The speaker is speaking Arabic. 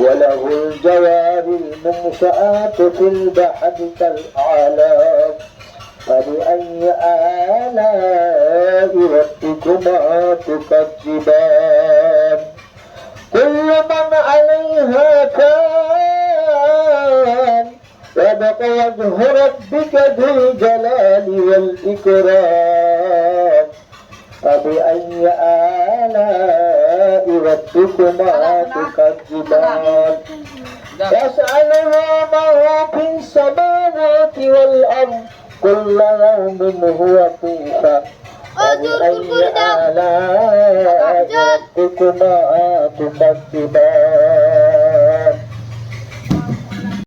وله الجوار المنشآت في البحر كالأعلام. فبأي آلاء ربكما تكذبان؟ كل من عليها كان. وبقى وجه ربك ذو الجلال والإكرام. فبأي آلاء ربكما تكذبان يسألها من في السماوات والأرض كل يوم هو في شأن فبأي آلاء ربكما تكذبان